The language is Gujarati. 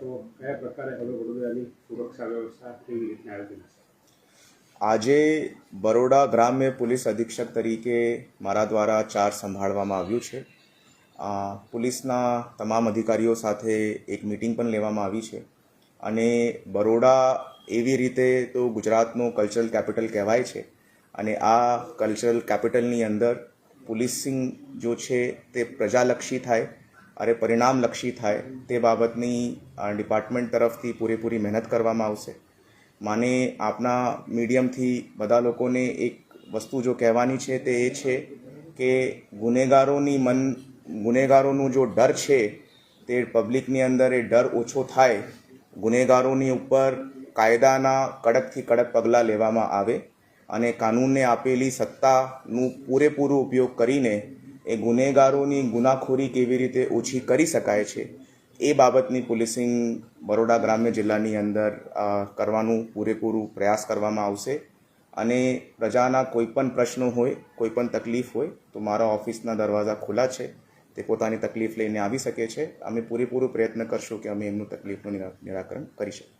કયા પ્રકારે હવે વડોદરાની સુરક્ષા વ્યવસ્થા કેવી રીતના આયોજન આજે બરોડા ગ્રામ્ય પોલીસ અધિક્ષક તરીકે મારા દ્વારા ચાર્જ સંભાળવામાં આવ્યું છે. પોલીસના તમામ અધિકારીઓ સાથે એક મિટિંગ પણ લેવામાં આવી છે. અને બરોડા એવી રીતે તો ગુજરાતનું કલ્ચરલ કેપિટલ કહેવાય છે. અને આ કલ્ચરલ કેપિટલની અંદર પોલીસિંગ જો છે તે પ્રજાલક્ષી થાય અને પરિણામલક્ષી થાય તે બાબતની ડિપાર્ટમેન્ટ તરફથી પૂરેપૂરી મહેનત કરવામાં આવશે. માને આપના મીડિયમથી બધા લોકોને એક વસ્તુ જો કહેવાની છે તે એ છે કે ગુનેગારોની મન, ગુનેગારોનું જો ડર છે તે પબ્લિકની અંદર એ ડર ઓછો થાય, ગુનેગારોની ઉપર કાયદાના કડકથી કડક પગલાં લેવામાં આવે અને કાનૂનને આપેલી સત્તાનું પૂરેપૂરો ઉપયોગ કરીને એ ગુનેગારોની ગુનાખોરી કેવી રીતે ઓછી કરી શકાય છે, એ બાબતની પોલીસિંગ બરોડા ગ્રામ્ય જિલ્લાની અંદર કરવાનું પૂરેપૂરું પ્રયાસ કરવામાં આવશે. અને પ્રજાના કોઈ પણ પ્રશ્નો હોય કોઈ પણ તકલીફ હોય, તો મારા ઓફિસના દરવાજા ખુલ્લા છે. તે પોતાની તકલીફ લઈને આવી શકે છે. અમે પૂરેપૂરો પ્રયત્ન કરશું કે અમે એમનું તકલીફનું નિરાકરણ કરી શકીએ.